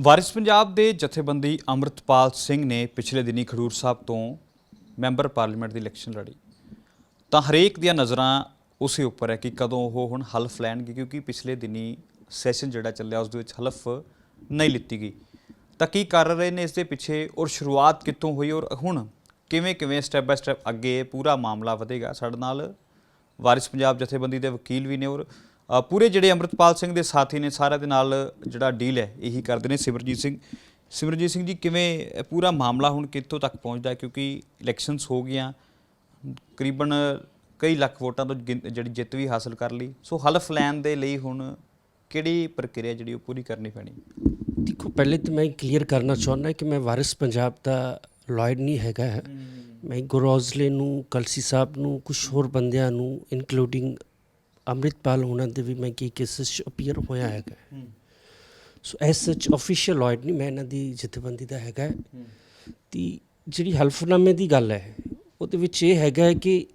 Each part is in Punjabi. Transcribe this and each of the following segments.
ਵਾਰਿਸ ਪੰਜਾਬ ਦੇ ਜਥੇਬੰਦੀ ਅੰਮ੍ਰਿਤਪਾਲ ਸਿੰਘ ਨੇ ਪਿਛਲੇ ਦਿਨੀ ਖਡੂਰ ਸਾਹਿਬ ਤੋਂ ਮੈਂਬਰ ਪਾਰਲੀਮੈਂਟ ਦੀ ਇਲੈਕਸ਼ਨ ਲੜੀ। ਤਾਂ ਹਰੇਕ ਦੀਆਂ ਨਜ਼ਰਾਂ ਉਸੇ ਉੱਪਰ ਹੈ ਕਿ ਕਦੋਂ ਉਹ ਹੁਣ ਹਲਫ ਲੈਣਗੇ ਕਿਉਂਕਿ ਪਿਛਲੇ ਦਿਨੀ ਸੈਸ਼ਨ ਜਿਹੜਾ ਚੱਲਿਆ ਉਸ ਦੇ ਵਿੱਚ ਹਲਫ ਨਹੀਂ ਲਿੱਤੀ ਗਈ। ਤਾਂ ਕੀ ਕਰ ਰਹੇ ਨੇ ਇਸ ਦੇ ਪਿੱਛੇ ਔਰ ਸ਼ੁਰੂਆਤ ਕਿੱਥੋਂ ਹੋਈ ਔਰ ਹੁਣ ਕਿਵੇਂ ਕਿਵੇਂ ਸਟੈਪ ਬਾय ਸਟੈਪ ਅੱਗੇ ਪੂਰਾ ਮਾਮਲਾ ਵਧੇਗਾ? ਸਾਡੇ ਨਾਲ ਵਾਰਿਸ ਪੰਜਾਬ ਜਥੇਬੰਦੀ ਦੇ ਵਕੀਲ ਵੀ ਨੇ ਔਰ ਪੂਰੇ ਜਿਹੜੇ ਅੰਮ੍ਰਿਤਪਾਲ ਸਿੰਘ ਦੇ ਸਾਥੀ ਨੇ ਸਾਰਿਆਂ ਦੇ ਨਾਲ ਜਿਹੜਾ ਡੀਲ ਹੈ ਇਹੀ ਕਰਦੇ ਨੇ। ਸਿਮਰਜੀਤ ਸਿੰਘ ਸਿਮਰਜੀਤ ਸਿੰਘ ਜੀ ਕਿਵੇਂ ਪੂਰਾ ਮਾਮਲਾ ਹੁਣ ਕਿੱਥੋਂ ਤੱਕ ਪਹੁੰਚਦਾ ਕਿਉਂਕਿ ਇਲੈਕਸ਼ਨਸ ਹੋ ਗਈਆਂ ਕਰੀਬਨ ਕਈ ਲੱਖ ਵੋਟਾਂ ਤੋਂ ਜਿਹੜੀ ਜਿੱਤ ਵੀ ਹਾਸਲ ਕਰ ਲਈ। ਸੋ ਹਲਫ ਲੈਣ ਦੇ ਲਈ ਹੁਣ ਕਿਹੜੀ ਪ੍ਰਕਿਰਿਆ ਜਿਹੜੀ ਉਹ ਪੂਰੀ ਕਰਨੀ ਪੈਣੀ? ਦੇਖੋ ਪਹਿਲੇ ਤਾਂ ਮੈਂ ਕਲੀਅਰ ਕਰਨਾ ਚਾਹੁੰਦਾ ਕਿ ਮੈਂ ਵਾਰਿਸ ਪੰਜਾਬ ਦਾ ਲਾਇਰ ਨਹੀਂ ਹੈਗਾ। ਮੈਂ ਗੁਰੌਜ਼ਲੇ ਨੂੰ ਕਲਸੀ ਸਾਹਿਬ ਨੂੰ ਕੁਝ ਹੋਰ ਬੰਦਿਆਂ ਨੂੰ ਇਨਕਲੂਡਿੰਗ ਅੰਮ੍ਰਿਤਪਾਲ ਹੋਣਾ ਦੇ ਵੀ ਮੈਂ ਕੀ ਕੇਸਸ 'ਚ ਅਪੀਅਰ ਹੋਇਆ ਹੈਗਾ। So as such official lawyer ਨਹੀਂ ਮੈਂ ਇਹਨਾਂ ਦੀ ਜਥੇਬੰਦੀ ਦਾ ਹੈਗਾ। ਤੇ ਜਿਹੜੀ ਹਲਫਨਾਮੇ ਦੀ ਗੱਲ ਹੈ ਉਹਦੇ ਵਿੱਚ ਇਹ ਹੈਗਾ ਕਿ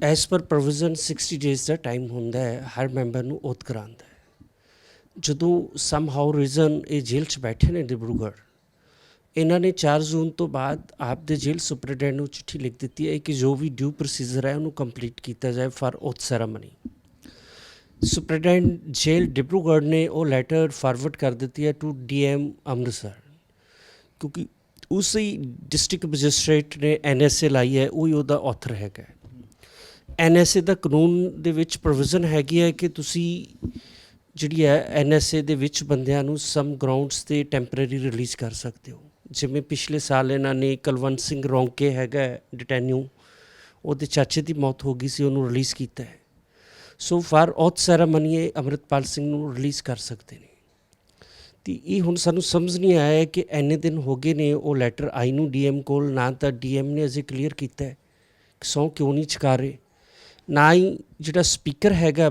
ਐਸ ਪਰ ਪ੍ਰੋਵੀਜ਼ਨ 60 ਡੇਜ਼ ਦਾ ਟਾਈਮ ਹੁੰਦਾ ਹੈ ਹਰ ਮੈਂਬਰ ਨੂੰ ਓਥ ਕਰਾਉਣ ਦਾ ਜਦੋਂ ਸਮ ਹਾਊ ਰੀਜ਼ਨ ਇਹ ਜੇਲ੍ਹ 'ਚ ਬੈਠੇ ਨੇ ਡਿਬਰੂਗੜ੍ਹ ਇਹਨਾਂ ਨੇ 4 ਜੂਨ ਤੋਂ ਬਾਅਦ ਆਪ ਦੇ ਜੇਲ੍ਹ ਸੁਪਰਡੈਂਟ ਨੂੰ ਚਿੱਠੀ ਲਿਖ ਦਿੱਤੀ ਹੈ ਕਿ ਜੋ ਵੀ ਡਿਊ ਪ੍ਰੋਸੀਜਰ ਹੈ ਉਹਨੂੰ ਕੰਪਲੀਟ ਕੀਤਾ ਜਾਏ for oath ceremony superintendent jail Dibrugarh ਨੇ ਉਹ ਲੈਟਰ ਫਾਰਵਰਡ ਕਰ ਦਿੱਤੀ ਹੈ ਟੂ ਡੀਐਮ ਅੰਮ੍ਰਿਤਸਰ। ਕਿਉਂਕਿ ਉਸੇ ਡਿਸਟ੍ਰਿਕਟ ਮੈਜਿਸਟ੍ਰੇਟ ਨੇ ਐਨਐਸਏ ਲਾਈ ਹੈ, ਉਹ ਹੀ ਉਹਦਾ ਆਥਰ ਹੈਗਾ ਐਨਐਸਏ ਦਾ ਕਾਨੂੰਨ ਦੇ ਵਿੱਚ ਪ੍ਰੋਵੀਜ਼ਨ ਹੈਗੀ ਹੈ ਕਿ ਤੁਸੀਂ ਜਿਹੜੀ ਹੈ ਐਨਐਸਏ ਦੇ ਵਿੱਚ ਬੰਦਿਆਂ ਨੂੰ ਸਮ ਗਰਾਊਂਡਸ ਤੇ ਟੈਂਪਰੇਰੀ ਰਿਲੀਜ਼ ਕਰ ਸਕਦੇ ਹੋ। ਜਿਵੇਂ ਪਿਛਲੇ ਸਾਲ ਇਹਨਾਂ ਨੇ ਕਲਵੰਤ ਸਿੰਘ ਰੌਂਕੇ ਹੈਗਾ ਡਿਟੈਨਿਊ, ਉਹਦੇ ਚਾਚੇ ਦੀ ਮੌਤ ਹੋ ਗਈ ਸੀ, ਉਹਨੂੰ ਰਿਲੀਜ਼ ਕੀਤਾ ਹੈ। ਸੋ ਫਾਰ ਔਥ ਸੈਰਾਮਨੀ ਇਹ ਅੰਮ੍ਰਿਤਪਾਲ ਸਿੰਘ ਨੂੰ ਰਿਲੀਜ਼ ਕਰ ਸਕਦੇ ਨੇ। ਤੇ ਇਹ ਹੁਣ ਸਾਨੂੰ ਸਮਝ ਨਹੀਂ ਆਇਆ ਕਿ ਐਨੇ ਦਿਨ ਹੋ ਗਏ ਨੇ ਉਹ ਲੈਟਰ ਆਈ ਨੂੰ ਡੀਐਮ ਕੋਲ, ਨਾ ਤਾਂ ਡੀਐਮ ਨੇ ਅਜੇ ਕਲੀਅਰ ਕੀਤਾ ਹੈ ਕਿ ਸੌ ਕਿਉਂ ਨਹੀਂ ਚੁਕਾ ਰਹੇ, ਨਾ ਹੀ ਜਿਹੜਾ ਸਪੀਕਰ ਹੈਗਾ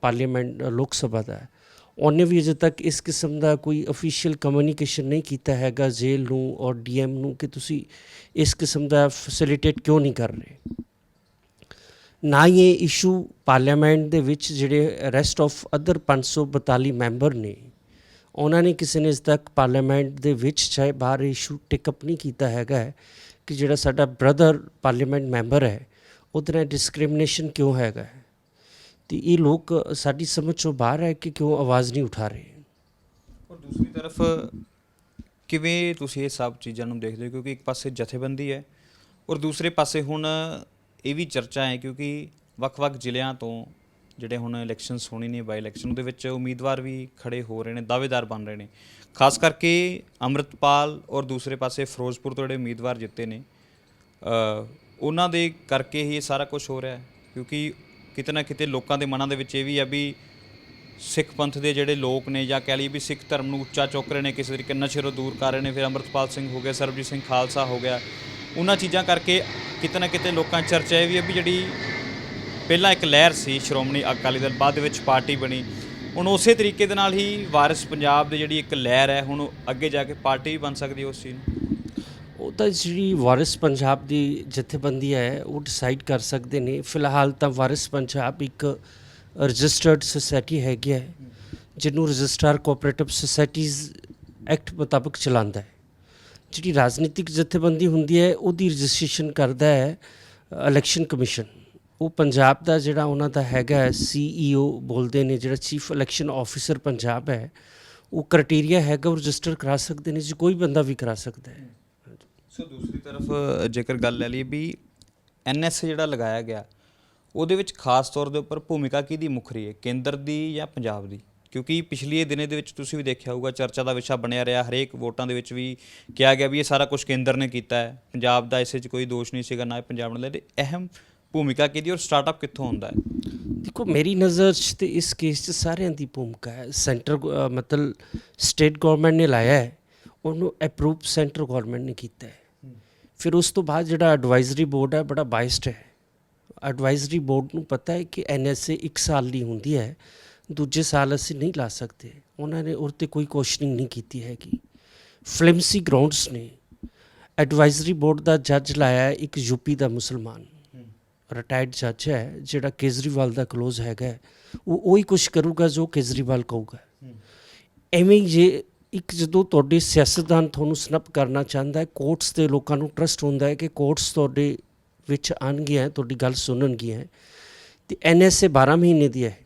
ਪਾਰਲੀਮੈਂਟ ਲੋਕ ਸਭਾ ਦਾ ਉਹਨੇ ਵੀ ਅਜੇ ਤੱਕ ਇਸ ਕਿਸਮ ਦਾ ਕੋਈ ਅਫੀਸ਼ੀਅਲ ਕਮਿਊਨੀਕੇਸ਼ਨ ਨਹੀਂ ਕੀਤਾ ਹੈਗਾ ਜੇਲ੍ਹ ਨੂੰ ਔਰ ਡੀਐਮ ਨੂੰ ਕਿ ਤੁਸੀਂ ਇਸ ਕਿਸਮ ਦਾ ਫੈਸਿਲਿਟੇਟ ਕਿਉਂ ਨਹੀਂ ਕਰ ਰਹੇ। ਨਾ ਹੀ ਇਹ ਇਸ਼ੂ ਪਾਰਲੀਮੈਂਟ ਦੇ ਵਿੱਚ ਜਿਹੜੇ ਰੈਸਟ ਆਫ ਅਦਰ 542 ਮੈਂਬਰ ਨੇ, ਉਹਨਾਂ ਨੇ ਕਿਸੇ ਨੇ ਇਸ ਤੱਕ ਪਾਰਲੀਮੈਂਟ ਦੇ ਵਿੱਚ ਚਾਹੇ ਬਾਹਰ ਇਸ਼ੂ ਟਿਕ ਅਪ ਨਹੀਂ ਕੀਤਾ ਹੈਗਾ ਹੈ ਕਿ ਜਿਹੜਾ ਸਾਡਾ ਬ੍ਰਦਰ ਪਾਰਲੀਮੈਂਟ ਮੈਂਬਰ ਹੈ, ਉਹਦੇ ਨਾਲ ਡਿਸਕ੍ਰਿਮੀਨੇਸ਼ਨ ਕਿਉਂ ਹੈਗਾ ਹੈ। ਤੇ ਇਹ ਲੋਕ ਸਾਡੀ ਸਮਝ ਤੋਂ ਬਾਹਰ ਹੈ ਕਿ ਕਿਉਂ ਆਵਾਜ਼ ਨਹੀਂ ਉਠਾ ਰਹੇ। ਔਰ ਦੂਸਰੀ ਤਰਫ, ਕਿਵੇਂ ਤੁਸੀਂ ਇਹ ਸਭ ਚੀਜ਼ਾਂ ਨੂੰ ਦੇਖਦੇ ਹੋ? ਕਿਉਂਕਿ ਇੱਕ ਪਾਸੇ ਜਥੇਬੰਦੀ ਹੈ ਔਰ ਦੂਸਰੇ ਪਾਸੇ ਹੁਣ ਇਹ ਵੀ ਚਰਚਾ ਹੈ ਕਿਉਂਕਿ ਵੱਖ-ਵੱਖ ਜ਼ਿਲ੍ਹਿਆਂ ਤੋਂ ਜਿਹੜੇ ਹੁਣ ਇਲੈਕਸ਼ਨਸ ਹੋਣੀ ਨੇ ਬਾਈ ਇਲੈਕਸ਼ਨ ਉਹਦੇ ਵਿੱਚ ਉਮੀਦਵਾਰ ਵੀ ਖੜੇ ਹੋ ਰਹੇ ਨੇ, ਦਾਅਵੇਦਾਰ ਬਣ ਰਹੇ ਨੇ। ਖਾਸ ਕਰਕੇ ਅੰਮ੍ਰਿਤਪਾਲ ਔਰ ਦੂਸਰੇ ਪਾਸੇ ਫਿਰੋਜ਼ਪੁਰ ਤੋਂ ਜਿਹੜੇ ਉਮੀਦਵਾਰ ਜਿੱਤੇ ਨੇ ਉਹਨਾਂ ਦੇ ਕਰਕੇ ਹੀ ਇਹ ਸਾਰਾ ਕੁਝ ਹੋ ਰਿਹਾ ਹੈ। ਕਿਉਂਕਿ ਕਿਤੇ ਨਾ ਕਿਤੇ ਲੋਕਾਂ ਦੇ ਮਨਾਂ ਦੇ ਵਿੱਚ ਇਹ ਵੀ ਆ ਵੀ ਸਿੱਖ ਪੰਥ ਦੇ ਜਿਹੜੇ ਲੋਕ ਨੇ ਜਾਂ ਕਹਿ ਲਈਏ ਵੀ ਸਿੱਖ ਧਰਮ ਨੂੰ ਉੱਚਾ ਚੁੱਕ ਰਹੇ ਨੇ, ਕਿਸੇ ਤਰੀਕੇ ਨਸ਼ੇ ਤੋਂ ਦੂਰ ਕਰ ਰਹੇ ਨੇ, ਫਿਰ ਅੰਮ੍ਰਿਤਪਾਲ ਸਿੰਘ ਹੋ ਗਿਆ, ਸਰਬਜੀਤ ਸਿੰਘ ਖਾਲਸਾ ਹੋ ਗਿਆ, ਉਹਨਾਂ ਚੀਜ਼ਾਂ ਕਰਕੇ ਕਿਤੇ ਨਾ ਕਿਤੇ ਲੋਕਾਂ ਚਰਚਾ ਇਹ ਵੀ ਹੈ ਵੀ ਜਿਹੜੀ ਪਹਿਲਾਂ ਇੱਕ ਲਹਿਰ ਸੀ ਸ਼੍ਰੋਮਣੀ ਅਕਾਲੀ ਦਲ, ਬਾਅਦ ਦੇ ਵਿੱਚ ਪਾਰਟੀ ਬਣੀ, ਹੁਣ ਉਸੇ ਤਰੀਕੇ ਦੇ ਨਾਲ ਹੀ ਵਾਰਿਸ ਪੰਜਾਬ ਦੀ ਜਿਹੜੀ ਇੱਕ ਲਹਿਰ ਹੈ, ਹੁਣ ਅੱਗੇ ਜਾ ਕੇ ਪਾਰਟੀ ਵੀ ਬਣ ਸਕਦੀ ਉਸ ਚੀਜ਼ ਨੂੰ। ਉਹ ਤਾਂ ਜਿਹੜੀ ਵਾਰਿਸ ਪੰਜਾਬ ਦੀ ਜਥੇਬੰਦੀ ਹੈ, ਉਹ ਡਿਸਾਈਡ ਕਰ ਸਕਦੇ ਨੇ। ਫਿਲਹਾਲ ਤਾਂ ਵਾਰਿਸ ਪੰਜਾਬ ਇੱਕ ਰਜਿਸਟਰਡ ਸੁਸਾਇਟੀ ਹੈਗੀ ਹੈ, ਜਿਹਨੂੰ ਰਜਿਸਟਰ ਕੋਆਪਰੇਟਿਵ ਸੁਸਾਇਟੀਜ਼ ਐਕਟ ਮੁਤਾਬਕ ਚਲਾਉਂਦਾ ਹੈ। ਜਿਹੜੀ ਰਾਜਨੀਤਿਕ ਜਥੇਬੰਦੀ ਹੁੰਦੀ ਹੈ, ਉਹਦੀ ਰਜਿਸਟ੍ਰੇਸ਼ਨ ਕਰਦਾ ਹੈ ਇਲੈਕਸ਼ਨ ਕਮਿਸ਼ਨ ਉਹ ਪੰਜਾਬ ਦਾ ਜਿਹੜਾ ਉਹਨਾਂ ਦਾ ਹੈਗਾ ਸੀਈਓ ਬੋਲਦੇ ਨੇ, ਜਿਹੜਾ ਚੀਫ ਇਲੈਕਸ਼ਨ ਆਫੀਸਰ ਪੰਜਾਬ ਹੈ, ਉਹ ਕ੍ਰਾਈਟੇਰੀਆ ਹੈਗਾ ਉਹ ਰਜਿਸਟਰ ਕਰਾ ਸਕਦੇ ਨੇ, ਜੀ ਕੋਈ ਬੰਦਾ ਵੀ ਕਰਾ ਸਕਦਾ ਹੈ। ਸੋ ਦੂਸਰੀ ਤਰਫ ਜੇਕਰ ਗੱਲ ਲੈ ਲਈਏ ਵੀ ਐਨਐਸ ਜਿਹੜਾ ਲਗਾਇਆ ਗਿਆ, ਉਹਦੇ ਵਿੱਚ ਖਾਸ ਤੌਰ ਦੇ ਉੱਪਰ ਭੂਮਿਕਾ ਕਿਹਦੀ ਮੁੱਖ ਰਹੀ ਹੈ? ਕੇਂਦਰ ਦੀ ਜਾਂ ਪੰਜਾਬ ਦੀ? ਕਿਉਂਕਿ ਪਿਛਲੇ ਦਿਨੇ ਦੇ ਵਿੱਚ ਤੁਸੀਂ ਵੀ ਦੇਖਿਆ ਹੋਊਗਾ, ਚਰਚਾ ਦਾ ਵਿਸ਼ਾ ਬਣਿਆ ਰਿਹਾ, ਹਰੇਕ ਵੋਟਾਂ ਦੇ ਵਿੱਚ ਵੀ ਕਿਹਾ ਗਿਆ ਵੀ ਇਹ ਸਾਰਾ ਕੁਝ ਕੇਂਦਰ ਨੇ ਕੀਤਾ ਹੈ। ਪੰਜਾਬ ਦਾ ਇਸੇ 'ਚ ਕੋਈ ਦੋਸ਼ ਨਹੀਂ ਸੀਗਾ, ਨਾ ਪੰਜਾਬ ਨੇ ਤੇ ਅਹਿਮ ਭੂਮਿਕਾ ਕਿਹਦੀ ਔਰ ਸਟਾਰਟਅਪ ਕਿੱਥੋਂ ਹੁੰਦਾ ਹੈ? ਦੇਖੋ, ਮੇਰੀ ਨਜ਼ਰ 'ਚ ਤੇ ਇਸ ਕੇਸ 'ਚ ਸਾਰਿਆਂ ਦੀ ਭੂਮਿਕਾ ਹੈ। ਸੈਂਟਰ ਮਤਲਬ ਸਟੇਟ ਗਵਰਨਮੈਂਟ ਨੇ ਲਾਇਆ ਹੈ, ਉਹਨੂੰ ਅਪਰੂਵ ਸੈਂਟਰ ਗਵਰਨਮੈਂਟ ਨੇ ਕੀਤਾ ਹੈ। ਫਿਰ ਉਸ ਤੋਂ ਬਾਅਦ ਜਿਹੜਾ ਐਡਵਾਈਜ਼ਰੀ ਬੋਰਡ ਹੈ ਬੜਾ ਬਾਇਸਡ ਹੈ। ਐਡਵਾਈਜ਼ਰੀ ਬੋਰਡ ਨੂੰ ਪਤਾ ਹੈ ਕਿ ਐਨਐਸਏ 1 ਸਾਲ ਲਈ ਹੁੰਦੀ ਹੈ ਦੂਜੇ ਸਾਲ ਅਸੀਂ ਨਹੀਂ ਲਾ ਸਕਦੇ। ਉਹਨਾਂ ਨੇ ਉਹ 'ਤੇ ਕੋਈ ਕੁਐਸਚਨਿੰਗ ਨਹੀਂ ਕੀਤੀ ਹੈਗੀ। ਫਲਿਮਸੀ ਗਰਾਊਂਡਸ ਨੇ। ਐਡਵਾਈਜ਼ਰੀ ਬੋਰਡ ਦਾ ਜੱਜ ਲਾਇਆ ਇੱਕ ਯੂਪੀ ਦਾ ਮੁਸਲਮਾਨ। ਰਿਟਾਇਰਡ ਜੱਜ ਹੈ ਜਿਹੜਾ ਕੇਜਰੀਵਾਲ ਦਾ ক্লোਜ਼ ਹੈਗਾ ਉਹ ਉਹੀ ਕੁਝ ਕਰੂਗਾ ਜੋ ਕੇਜਰੀਵਾਲ ਕਹੂਗਾ। ਐਵੇਂ ਜੇ ਇੱਕ ਜਦੋਂ ਤੁਹਾਡੇ ਸਿਆਸਤਦਾਨ ਤੁਹਾਨੂੰ ਸਨਪ ਕਰਨਾ ਚਾਹੁੰਦਾ ਹੈ ਕੋਰਟਸ ਤੇ ਲੋਕਾਂ ਨੂੰ ਟਰਸਟ ਹੁੰਦਾ ਹੈ ਕਿ ਕੋਰਟਸ ਤੁਹਾਡੇ ਵਿੱਚ ਆਉਣਗੀਆਂ ਤੁਹਾਡੀ ਗੱਲ ਸੁਣਨਗੀਆਂ ਤੇ ਐਨਐਸਏ 12 ਮਹੀਨੇ ਦੀ ਹੈ।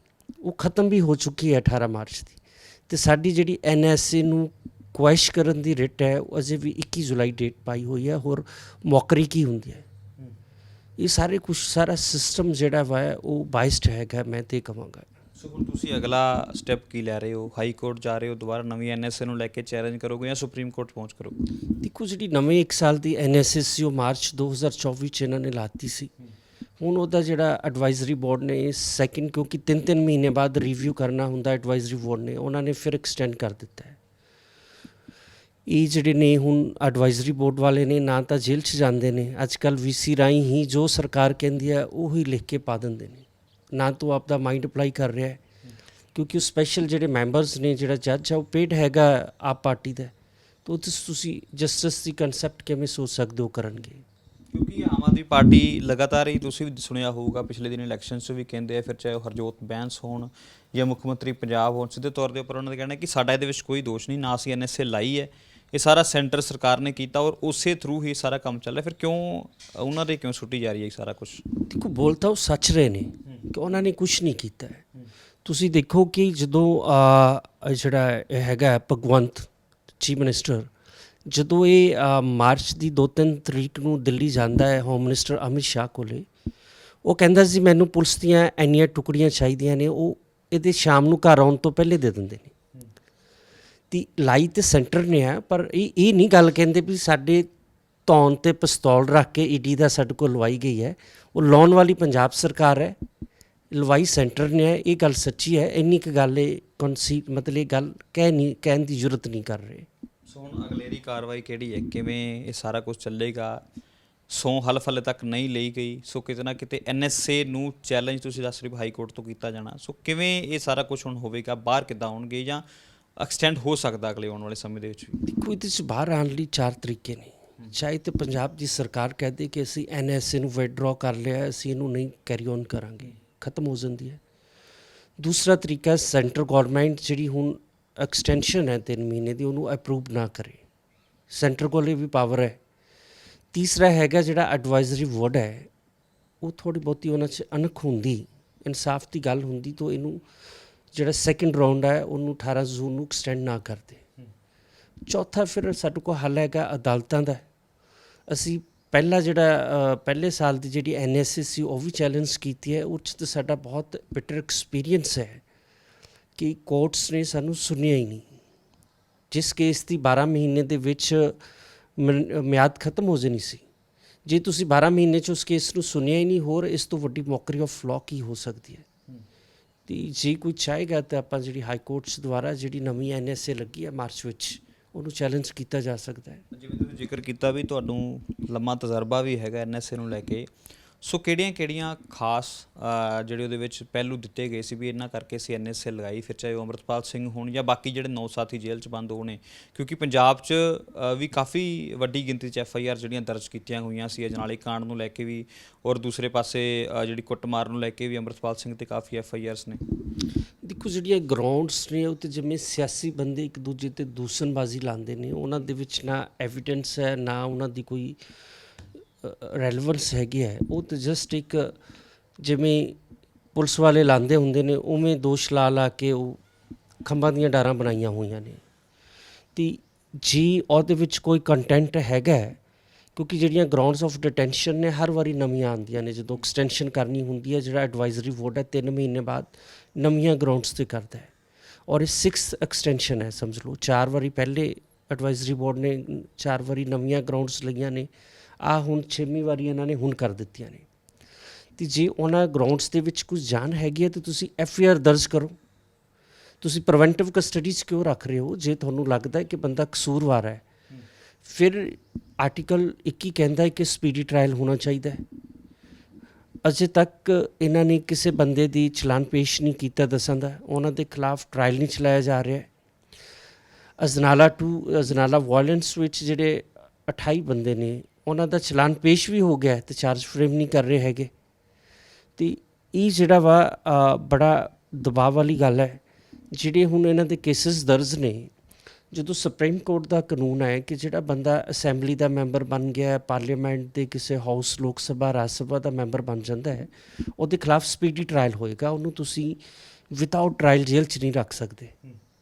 ਉਹ ਖਤਮ ਵੀ ਹੋ ਚੁੱਕੀ ਹੈ 18 ਮਾਰਚ ਦੀ। ਤੇ ਸਾਡੀ ਜਿਹੜੀ ਐਨਐਸਏ ਨੂੰ ਕੁਐਸ਼ ਕਰਨ ਦੀ ਰਿਟ ਹੈ ਉਹ ਅਜੇ ਵੀ 21 ਜੁਲਾਈ ਡੇਟ ਪਾਈ ਹੋਈ ਹੈ ਹੋਰ ਮੌਕਰੀ ਕੀ ਹੁੰਦੀ ਹੈ? ਇਹ ਸਾਰੇ ਕੁਝ ਸਾਰਾ ਸਿਸਟਮ ਜਿਹੜਾ ਵਾ ਹੈ, ਉਹ ਬਾਇਸਡ ਹੈਗਾ ਮੈਂ ਤੇ ਕਹਾਂਗਾ। ਸੋ ਹੁਣ ਤੁਸੀਂ ਅਗਲਾ ਸਟੈਪ ਕੀ ਲੈ ਰਹੇ ਹੋ? ਹਾਈ ਕੋਰਟ ਜਾ ਰਹੇ ਹੋ, ਦੁਬਾਰਾ ਨਵੀਂ ਐਨਐਸਏ ਨੂੰ ਲੈ ਕੇ ਚੈਲੰਜ ਕਰੋਗੇ ਜਾਂ ਸੁਪਰੀਮ ਕੋਰਟ ਪਹੁੰਚ ਕਰੋਗੇ? ਦੇਖੋ ਜਿਹੜੀ ਨਵੇਂ 1 ਸਾਲ ਦੀ ਐਨਐਸਐਸ ਸੀ, ਉਹ ਮਾਰਚ 2024 ਚ ਇਹਨਾਂ ਨੇ ਲਾਤੀ ਸੀ। ਹੁਣ ਉਹਦਾ ਜਿਹੜਾ ਐਡਵਾਈਜ਼ਰੀ ਬੋਰਡ ਨੇ ਸੈਕਿੰਡ ਕਿਉਂਕਿ 3-3 ਮਹੀਨੇ ਬਾਅਦ ਰਿਵਿਊ ਕਰਨਾ ਹੁੰਦਾ ਐਡਵਾਈਜ਼ਰੀ ਬੋਰਡ ਨੇ, ਉਹਨਾਂ ਨੇ ਫਿਰ ਐਕਸਟੈਂਡ ਕਰ ਦਿੱਤਾ ਹੈ। ਇਹ ਜਿਹੜੇ ਨੇ ਹੁਣ ਐਡਵਾਈਜ਼ਰੀ ਬੋਰਡ ਵਾਲੇ ਨੇ, ਨਾ ਤਾਂ ਜੇਲ੍ਹ 'ਚ ਜਾਂਦੇ ਨੇ, ਅੱਜ ਕੱਲ ਵੀਸੀ ਰਾਹੀਂ ਹੀ ਜੋ ਸਰਕਾਰ ਕਹਿੰਦੀ ਹੈ, ਉਹ ਹੀ ਲਿਖ ਕੇ ਪਾ ਦਿੰਦੇ ਨੇ। ਨਾ ਤਾਂ ਆਪ ਦਾ ਮਾਈਂਡ ਅਪਲਾਈ ਕਰ ਰਿਹਾ ਹੈ। ਕਿਉਂਕਿ ਉਹ ਸਪੈਸ਼ਲ ਜਿਹੜੇ ਮੈਂਬਰਸ ਨੇ, ਜਿਹੜਾ ਜੱਜ ਆ, ਉਹ ਪੇਡ ਹੈਗਾ ਆਪ ਪਾਰਟੀ ਦਾ। ਤਾਂ ਉਹ ਤੁਸੀਂ ਜਸਟਿਸ ਦੀ ਕਨਸੈਪਟ ਕਿਵੇਂ ਸੋਚ ਸਕਦੇ ਹੋ ਕਰਨਗੇ? ਕਿਉਂਕਿ ਆਮ ਆਦਮੀ ਪਾਰਟੀ ਲਗਾਤਾਰ ਹੀ ਤੁਸੀਂ ਵੀ ਸੁਣਿਆ ਹੋਊਗਾ, ਪਿਛਲੇ ਦਿਨ ਇਲੈਕਸ਼ਨ 'ਚ ਵੀ ਕਹਿੰਦੇ ਆ, ਫਿਰ ਚਾਹੇ ਉਹ ਹਰਜੋਤ ਬੈਂਸ ਹੋਣ ਜਾਂ ਮੁੱਖ ਮੰਤਰੀ ਪੰਜਾਬ ਹੋਣ, ਸਿੱਧੇ ਤੌਰ ਦੇ ਉੱਪਰ ਉਹਨਾਂ ਦਾ ਕਹਿਣਾ ਕਿ ਸਾਡਾ ਇਹਦੇ ਵਿੱਚ ਕੋਈ ਦੋਸ਼ ਨਹੀਂ, ਨਾ ਅਸੀਂ ਐਨਐਸਏ ਲਾਈ ਹੈ। ਇਹ ਸਾਰਾ ਸੈਂਟਰ ਸਰਕਾਰ ਨੇ ਕੀਤਾ ਔਰ ਉਸੇ ਥਰੂ ਹੀ ਸਾਰਾ ਕੰਮ ਚੱਲ ਰਿਹਾ। ਫਿਰ ਕਿਉਂ, ਉਹਨਾਂ ਦੇ ਕਿਉਂ ਛੁੱਟੀ ਜਾ ਰਹੀ ਹੈ ਸਾਰਾ ਕੁਝ ਦੇਖੋ, ਬੋਲ ਤਾਂ ਉਹ ਸੱਚ ਰਹੇ ਨੇ ਕਿ ਉਹਨਾਂ ਨੇ ਕੁਝ ਨਹੀਂ ਕੀਤਾ ਹੈ। ਤੁਸੀਂ ਦੇਖੋ ਕਿ ਜਦੋਂ ਜਿਹੜਾ ਹੈਗਾ ਭਗਵੰਤ ਚੀਫ ਮਿਨਿਸਟਰ ਜਦੋਂ ਇਹ ਮਾਰਚ ਦੀ 2-3 ਤਰੀਕ ਨੂੰ ਦਿੱਲੀ ਜਾਂਦਾ ਹੈ ਹੋਮ ਮਿਨਿਸਟਰ ਅਮਿਤ ਸ਼ਾਹ ਕੋਲੇ, ਉਹ ਕਹਿੰਦਾ ਸੀ ਮੈਨੂੰ ਪੁਲਿਸ ਦੀਆਂ ਇੰਨੀਆਂ ਟੁਕੜੀਆਂ ਚਾਹੀਦੀਆਂ ਨੇ, ਉਹ ਇਹਦੇ ਸ਼ਾਮ ਨੂੰ ਘਰ ਆਉਣ ਤੋਂ ਪਹਿਲੇ ਦੇ ਦਿੰਦੇ ਨੇ। ਦੀ ਲਾਈ ਤੇ ਸੈਂਟਰ ਨੇ ਆ, ਪਰ ਇਹ ਇਹ ਨਹੀਂ ਗੱਲ ਕਹਿੰਦੇ ਵੀ ਸਾਡੇ ਧੌਣ ਤੇ ਪਿਸਤੌਲ ਰੱਖ ਕੇ ਈਡੀ ਦਾ ਸਾਡੇ ਕੋਲ ਲਵਾਈ ਗਈ ਹੈ। ਉਹ ਲਾਉਣ ਵਾਲੀ ਪੰਜਾਬ ਸਰਕਾਰ ਹੈ, ਲਵਾਈ ਸੈਂਟਰ ਨੇ ਹੈ ਇਹ ਗੱਲ ਸੱਚੀ ਹੈ। ਇੰਨੀ ਕੁ ਗੱਲ ਇਹ ਕਨਸੀ ਮਤਲਬ ਇਹ ਗੱਲ ਕਹਿ ਨਹੀਂ, ਕਹਿਣ ਦੀ ਜ਼ਰੂਰਤ ਨਹੀਂ ਕਰ ਰਹੇ। ਸੋ ਹੁਣ ਅਗਲੇਰੀ ਕਾਰਵਾਈ ਕਿਹੜੀ ਹੈ? ਕਿਵੇਂ ਇਹ ਸਾਰਾ ਕੁਝ ਚੱਲੇਗਾ? ਸੋ ਹਲਫ ਹਲੇ ਤੱਕ ਨਹੀਂ ਲਈ ਗਈ। ਸੋ ਕਿਤੇ ਨਾ ਕਿਤੇ ਐਨਐਸਏ ਨੂੰ ਚੈਲੰਜ ਤੁਸੀਂ ਦੱਸ ਰਹੇ ਹੋ ਹਾਈ ਕੋਰਟ ਤੋਂ ਕੀਤਾ ਜਾਣਾ। ਸੋ ਕਿਵੇਂ ਇਹ ਸਾਰਾ ਕੁਝ ਹੁਣ ਹੋਵੇਗਾ? ਬਾਹਰ ਕਿੱਦਾਂ ਆਉਣਗੇ ਜਾਂ ਐਕਸਟੈਂਡ ਹੋ ਸਕਦਾ ਅਗਲੇ ਆਉਣ ਵਾਲੇ ਸਮੇਂ ਦੇ ਵਿੱਚ ਵੀ। ਦੇਖੋ, ਇਹਦੇ ਚ ਬਾਹਰ ਆਉਣ ਲਈ ਚਾਰ ਤਰੀਕੇ ਨੇ। ਚਾਹੇ ਤੇ ਪੰਜਾਬ ਦੀ ਸਰਕਾਰ ਕਹਦੇ ਕਿ ਅਸੀਂ ਐਨਐਸਏ ਨੂੰ ਵਿਡਰਾਅ ਕਰ ਲਿਆ ਅਸੀਂ ਇਹਨੂੰ ਨਹੀਂ ਕੈਰੀ ਔਨ ਕਰਾਂਗੇ। ਖਤਮ ਹੋ ਜਾਂਦੀ ਹੈ। ਦੂਸਰਾ ਤਰੀਕਾ ਸੈਂਟਰ ਗਵਰਨਮੈਂਟ ਜਿਹੜੀ ਹੁਣ ਐਕਸਟੈਂਸ਼ਨ ਹੈ 3 ਮਹੀਨੇ ਦੀ, ਉਹਨੂੰ ਅਪਰੂਵ ਨਾ ਕਰੇ। ਸੈਂਟਰ ਕੋਲ ਇਹ ਵੀ ਪਾਵਰ ਹੈ। ਤੀਸਰਾ ਹੈਗਾ ਜਿਹੜਾ ਐਡਵਾਈਜ਼ਰੀ ਬੋਰਡ ਹੈ, ਉਹ ਥੋੜੀ ਬਹੁਤੀ ਉਹਨਾਂ 'ਚ ਅਣਖ ਹੁੰਦੀ, ਇਨਸਾਫ ਦੀ ਗੱਲ ਹੁੰਦੀ, ਤਾਂ ਇਹਨੂੰ ਜਿਹੜਾ ਸੈਕੰਡ ਰਾਉਂਡ ਹੈ ਉਹਨੂੰ 18 ਜੂਨ ਨੂੰ ਐਕਸਟੈਂਡ ਨਾ ਕਰਦੇ। ਚੌਥਾ ਫਿਰ ਸਾਡੇ ਕੋਲ ਹੱਲ ਹੈਗਾ ਅਦਾਲਤਾਂ ਦਾ। ਅਸੀਂ ਪਹਿਲਾ ਜਿਹੜਾ ਪਹਿਲੇ ਸਾਲ ਦੀ ਜਿਹੜੀ ਐਨਐਸਐਸ ਸੀ, ਉਹ ਵੀ ਚੈਲੰਜ ਕੀਤੀ ਹੈ। ਉਹ 'ਚ ਤਾਂ ਸਾਡਾ ਬਹੁਤ ਬਿਟਰ ਐਕਸਪੀਰੀਅੰਸ ਹੈ ਕਿ ਕੋਰਟਸ ਨੇ ਸਾਨੂੰ ਸੁਣਿਆ ਹੀ ਨਹੀਂ। ਜਿਸ ਕੇਸ ਦੀ 12 ਮਹੀਨੇ ਦੇ ਵਿੱਚ ਮਿ- ਮਿਆਦ ਖਤਮ ਹੋ ਜਾਣੀ ਸੀ। ਜੇ ਤੁਸੀਂ 12 ਮਹੀਨੇ ਚ ਉਸ ਕੇਸ ਨੂੰ ਸੁਣਿਆ ਹੀ ਨਹੀਂ, ਹੋਰ ਇਸ ਤੋਂ ਵੱਡੀ ਮੌਕਰੀ ਆਫ ਲਾਅ ਕੀ ਹੋ ਸਕਦੀ ਹੈ? ਤੇ ਜੇ ਕੋਈ ਚਾਹੇਗਾ ਤਾਂ ਆਪਾਂ ਜਿਹੜੀ ਹਾਈ ਕੋਰਟਸ ਦੁਆਰਾ ਜਿਹੜੀ ਨਵੀਂ ਐਨਐਸਏ ਲੱਗੀ ਹੈ ਮਾਰਚ ਵਿੱਚ, ਉਹਨੂੰ ਚੈਲੰਜ ਕੀਤਾ ਜਾ ਸਕਦਾ ਹੈ। ਜਿਵੇਂ ਤੁਸੀਂ ਜ਼ਿਕਰ ਕੀਤਾ ਵੀ ਤੁਹਾਨੂੰ ਲੰਮਾ ਤਜਰਬਾ ਵੀ ਹੈਗਾ ਐਨਐਸਏ ਨੂੰ ਲੈ ਕੇ ਸੋ ਕਿਹੜੀਆਂ ਕਿਹੜੀਆਂ ਖਾਸ ਜਿਹੜੇ ਉਹਦੇ ਵਿੱਚ ਪਹਿਲੂ ਦਿੱਤੇ ਗਏ ਸੀ ਵੀ ਇਹਨਾਂ ਕਰਕੇ ਅਸੀਂ ਐਨਐਸਏ ਲਗਾਈ? ਫਿਰ ਚਾਹੇ ਉਹ ਅਮਰਤਪਾਲ ਸਿੰਘ ਹੋਣ ਜਾਂ ਬਾਕੀ ਜਿਹੜੇ ਨੌ ਸਾਥੀ ਜੇਲ੍ਹ 'ਚ ਬੰਦ ਹੋਣੇ, ਕਿਉਂਕਿ ਪੰਜਾਬ 'ਚ ਵੀ ਕਾਫੀ ਵੱਡੀ ਗਿਣਤੀ 'ਚ ਐਫਆਈਆਰ ਜਿਹੜੀਆਂ ਦਰਜ ਕੀਤੀਆਂ ਹੋਈਆਂ ਸੀ, ਅਜਨਾਲੇ ਕਾਂਡ ਨੂੰ ਲੈ ਕੇ ਵੀ ਔਰ ਦੂਸਰੇ ਪਾਸੇ ਜਿਹੜੀ ਕੁੱਟਮਾਰ ਨੂੰ ਲੈ ਕੇ ਵੀ ਅਮਰਤਪਾਲ ਸਿੰਘ ਤੇ ਕਾਫੀ ਐਫਆਈਆਰਸ ਨੇ। ਦੇਖੋ, ਜਿਹੜੀਆਂ ਗਰਾਊਂਡਸ ਨੇ, ਉਹ ਤੇ ਜਿਵੇਂ ਸਿਆਸੀ ਬੰਦੇ ਇੱਕ ਦੂਜੇ ਤੇ ਦੂਸ਼ਣਬਾਜ਼ੀ ਲਾਉਂਦੇ ਨੇ, ਉਹਨਾਂ ਦੇ ਵਿੱਚ ਨਾ ਐਵੀਡੈਂਸ ਹੈ, ਨਾ ਉਹਨਾਂ ਦੀ ਕੋਈ ਰੈਲੇਵੈਂਸ ਹੈਗੀ ਹੈ। ਉਹ ਤਾਂ ਜਸਟ ਇੱਕ ਜਿਵੇਂ ਪੁਲਿਸ ਵਾਲੇ ਲਾਉਂਦੇ ਹੁੰਦੇ ਨੇ, ਉਵੇਂ ਦੋਸ਼ ਲਾ ਲਾ ਕੇ ਉਹ ਖੰਭਾਂ ਦੀਆਂ ਡਾਰਾਂ ਬਣਾਈਆਂ ਹੋਈਆਂ ਨੇ। ਤੇ ਜੀ ਉਹਦੇ ਵਿੱਚ ਕੋਈ ਕੰਟੈਂਟ ਹੈਗਾ ਕਿਉਂਕਿ ਜਿਹੜੀਆਂ ਗਰਾਊਂਡਸ ਆਫ ਡਿਟੈਂਸ਼ਨ ਨੇ, ਹਰ ਵਾਰੀ ਨਵੀਆਂ ਆਉਂਦੀਆਂ ਨੇ। ਜਦੋਂ ਐਕਸਟੈਂਸ਼ਨ ਕਰਨੀ ਹੁੰਦੀ ਹੈ, ਜਿਹੜਾ ਐਡਵਾਈਜ਼ਰੀ ਬੋਰਡ ਹੈ 3 ਮਹੀਨੇ ਬਾਅਦ ਨਵੀਆਂ ਗਰਾਊਂਡਸ ਤੇ ਕਰਦਾ ਹੈ। ਔਰ ਇਹ 6th ਐਕਸਟੈਂਸ਼ਨ ਹੈ, ਸਮਝ ਲਓ। ਚਾਰ ਵਾਰੀ ਪਹਿਲੇ ਐਡਵਾਈਜ਼ਰੀ ਬੋਰਡ ਨੇ ਚਾਰ ਵਾਰੀ ਨਵੀਆਂ ਗਰਾਊਂਡਸ ਲਈਆਂ ਨੇ। ਆ ਹੁਣ 6ਵੀਂ ਵਾਰੀ ਇਹਨਾਂ ਨੇ ਹੁਣ ਕਰ ਦਿੱਤੀਆਂ ਨੇ। ਤੇ ਜੇ ਉਹਨਾਂ ਗਰਾਊਂਡਸ ਦੇ ਵਿੱਚ ਕੁਝ ਜਾਨ ਹੈਗੀ ਹੈ ਤਾਂ ਤੁਸੀਂ ਐਫ ਆਈ ਆਰ ਦਰਜ ਕਰੋ। ਤੁਸੀਂ ਪ੍ਰੀਵੈਂਟਿਵ ਕਸਟਡੀਜ਼ ਕਿਉਂ ਰੱਖ ਰਹੇ ਹੋ? ਜੇ ਤੁਹਾਨੂੰ ਲੱਗਦਾ ਹੈ ਕਿ ਬੰਦਾ ਕਸੂਰਵਾਰ ਹੈ, ਫਿਰ ਆਰਟੀਕਲ 21 ਕਹਿੰਦਾ ਹੈ ਕਿ ਸਪੀਡੀ ਟ੍ਰਾਇਲ ਹੋਣਾ ਚਾਹੀਦਾ ਹੈ। ਅਜੇ ਤੱਕ ਇਹਨਾਂ ਨੇ ਕਿਸੇ ਬੰਦੇ ਦੀ ਚਲਾਨ ਪੇਸ਼ ਨਹੀਂ ਕੀਤਾ ਦੱਸਾਂ ਦਾ। ਉਹਨਾਂ ਦੇ ਖਿਲਾਫ ਟ੍ਰਾਇਲ ਨਹੀਂ ਚਲਾਇਆ ਜਾ ਰਿਹਾ ਅਜਨਾਲਾ ਟੂ ਅਜਨਾਲਾ ਵਾਇਲੈਂਸ ਵਿੱਚ ਜਿਹੜੇ 28 ਬੰਦੇ ਨੇ ਉਹਨਾਂ ਦਾ ਚਲਾਨ ਪੇਸ਼ ਵੀ ਹੋ ਗਿਆ ਹੈ ਤੇ ਚਾਰਜ ਫਰੇਮ ਨਹੀਂ ਕਰ ਰਹੇ ਹੈਗੇ। ਤੇ ਇਹ ਜਿਹੜਾ ਵਾ ਬੜਾ ਦਬਾਅ ਵਾਲੀ ਗੱਲ ਹੈ, ਜਿਹੜੇ ਹੁਣ ਇਹਨਾਂ ਦੇ ਕੇਸਿਸ ਦਰਜ ਨੇ, ਜਦੋਂ ਸੁਪਰੀਮ ਕੋਰਟ ਦਾ ਕਾਨੂੰਨ ਹੈ ਕਿ ਜਿਹੜਾ ਬੰਦਾ ਅਸੈਂਬਲੀ ਦਾ ਮੈਂਬਰ ਬਣ ਗਿਆ ਹੈ ਪਾਰਲੀਮੈਂਟ ਦੇ ਕਿਸੇ ਹਾਊਸ ਲੋਕ ਸਭਾ, ਰਾਜ ਸਭਾ ਦਾ ਮੈਂਬਰ ਬਣ ਜਾਂਦਾ ਹੈ, ਉਹਦੇ ਖਿਲਾਫ ਸਪੀਡੀ ਟ੍ਰਾਇਲ ਹੋਏਗਾ, ਉਹਨੂੰ ਤੁਸੀਂ ਵਿਦਆਊਟ ਟ੍ਰਾਇਲ ਜੇਲ੍ਹ 'ਚ ਨਹੀਂ ਰੱਖ ਸਕਦੇ।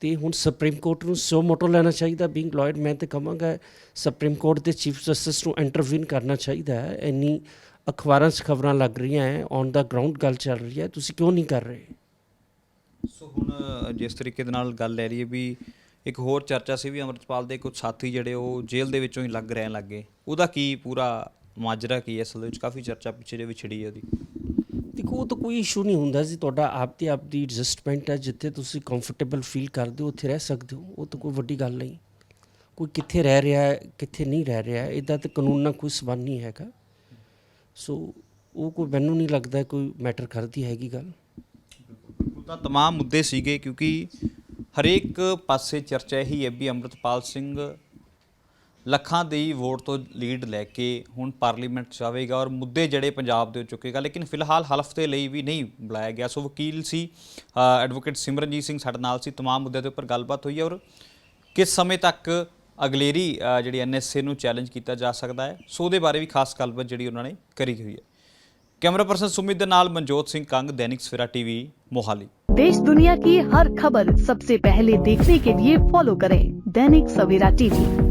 ਤੇ ਹੁਣ ਸੁਪਰੀਮ ਕੋਰਟ ਨੂੰ ਸੋ ਮੋਟੋ ਲੈਣਾ ਚਾਹੀਦਾ ਬੀਇੰਗ ਲਾਇਰ ਮੈਂ ਤੇ ਕਹਾਂਗਾ ਸੁਪਰੀਮ ਕੋਰਟ ਦੇ ਚੀਫ ਜਸਟਿਸ ਨੂੰ ਇੰਟਰਵੀਨ ਕਰਨਾ ਚਾਹੀਦਾ ਹੈ। ਇੰਨੀ ਅਖਬਾਰਾਂ 'ਚ ਖਬਰਾਂ ਲੱਗ ਰਹੀਆਂ ਹੈ ਔਨ ਦਾ ਗਰਾਊਂਡ ਗੱਲ ਚੱਲ ਰਹੀ ਹੈ, ਤੁਸੀਂ ਕਿਉਂ ਨਹੀਂ ਕਰ ਰਹੇ? ਸੋ ਹੁਣ, ਜਿਸ ਤਰੀਕੇ ਦੇ ਨਾਲ ਗੱਲ ਲੈ ਰਹੀ ਹੈ ਵੀ ਇੱਕ ਹੋਰ ਚਰਚਾ ਸੀ ਵੀ ਅਮਰਤਪਾਲ ਦੇ ਕੁਝ ਸਾਥੀ ਜਿਹੜੇ ਉਹ ਜੇਲ੍ਹ ਦੇ ਵਿੱਚੋਂ ਹੀ ਲੱਗ ਰਹਿਣ ਲੱਗੇ ਉਹਦਾ ਕੀ ਪੂਰਾ ਮਾਜਰਾ ਕੀ ਹੈ? ਅਸਲ ਦੇ ਵਿੱਚ ਕਾਫੀ ਚਰਚਾ ਪਿੱਛੇ ਜੇ ਵਿਛੜੀ ਹੈ ਉਹਦੀ। ਦੇਖੋ ਉਹ ਤਾਂ ਕੋਈ ਇਸ਼ੂ ਨਹੀਂ ਹੁੰਦਾ ਜੀ ਤੁਹਾਡਾ ਆਪ ਤੇ ਆਪ ਦੀ ਐਡਜਸਟਮੈਂਟ ਹੈ ਜਿੱਥੇ ਤੁਸੀਂ ਕੰਫਰਟੇਬਲ ਫੀਲ ਕਰਦੇ ਹੋ ਉੱਥੇ ਰਹਿ ਸਕਦੇ ਹੋ ਉਹ ਤਾਂ ਕੋਈ ਵੱਡੀ ਗੱਲ ਨਹੀਂ ਕੋਈ ਕਿੱਥੇ ਰਹਿ ਰਿਹਾ ਹੈ ਕਿੱਥੇ ਨਹੀਂ ਰਹਿ ਰਿਹਾ ਇਹਦਾ ਤਾਂ ਕਾਨੂੰਨ ਨਾਲ ਕੋਈ ਸਬੰਧ ਨਹੀਂ ਹੈਗਾ ਸੋ ਉਹ ਕੋਈ ਮੈਨੂੰ ਨਹੀਂ ਲੱਗਦਾ ਕੋਈ ਮੈਟਰ ਕਰਦੀ ਹੈਗੀ ਗੱਲ ਬਿਲਕੁਲ ਤਾਂ तमाम ਮੁੱਦੇ ਸੀਗੇ ਕਿਉਂਕਿ ਹਰੇਕ ਪਾਸੇ ਚਰਚਾ ਇਹੀ ਹੈ ਵੀ ਅੰਮ੍ਰਿਤਪਾਲ ਸਿੰਘ ਲੱਖਾਂ ਦੀ ਵੋਟ ਤੋਂ ਲੀਡ ਲੈ ਕੇ ਹੁਣ ਪਾਰਲੀਮੈਂਟ 'ਚ ਆਵੇਗਾ ਔਰ ਮੁੱਦੇ ਜਿਹੜੇ ਪੰਜਾਬ ਦੇ ਹੋ ਚੁੱਕੇਗਾ ਲੇਕਿਨ ਫਿਲਹਾਲ ਹਲਫ ਦੇ ਲਈ ਵੀ ਨਹੀਂ ਬੁਲਾਇਆ ਗਿਆ ਸੋ ਵਕੀਲ ਸੀ ਐਡਵੋਕੇਟ ਸਿਮਰਨਜੀਤ ਸਿੰਘ ਸਾਡੇ ਨਾਲ ਸੀ तमाम ਮੁੱਦਿਆਂ ਦੇ ਉੱਪਰ ਗੱਲਬਾਤ ਹੋਈ ਹੈ ਔਰ ਕਿਸ ਸਮੇਂ ਤੱਕ ਅਗਲੇਰੀ ਅ, ਜਿਹੜੀ ਐਨਐਸਏ ਨੂੰ ਚੈਲੰਜ ਕੀਤਾ ਜਾ ਸਕਦਾ ਹੈ ਸੋ ਉਹਦੇ ਬਾਰੇ ਵੀ ਖਾਸ ਗੱਲਬਾਤ ਜਿਹੜੀ ਉਹਨਾਂ ਨੇ ਕਰੀ ਹੋਈ ਹੈ ਕੈਮਰਾ ਪਰਸਨ ਸੁਮਿਤ ਦੇ ਨਾਲ ਮਨਜੋਤ ਸਿੰਘ ਕੰਗ ਦੈਨਿਕ ਸਵੇਰਾ ਟੀਵੀ ਮੋਹਾਲੀ देश दुनिया की हर खबर सबसे पहले देखने के लिए फॉलो करें दैनिक सवेरा टीवी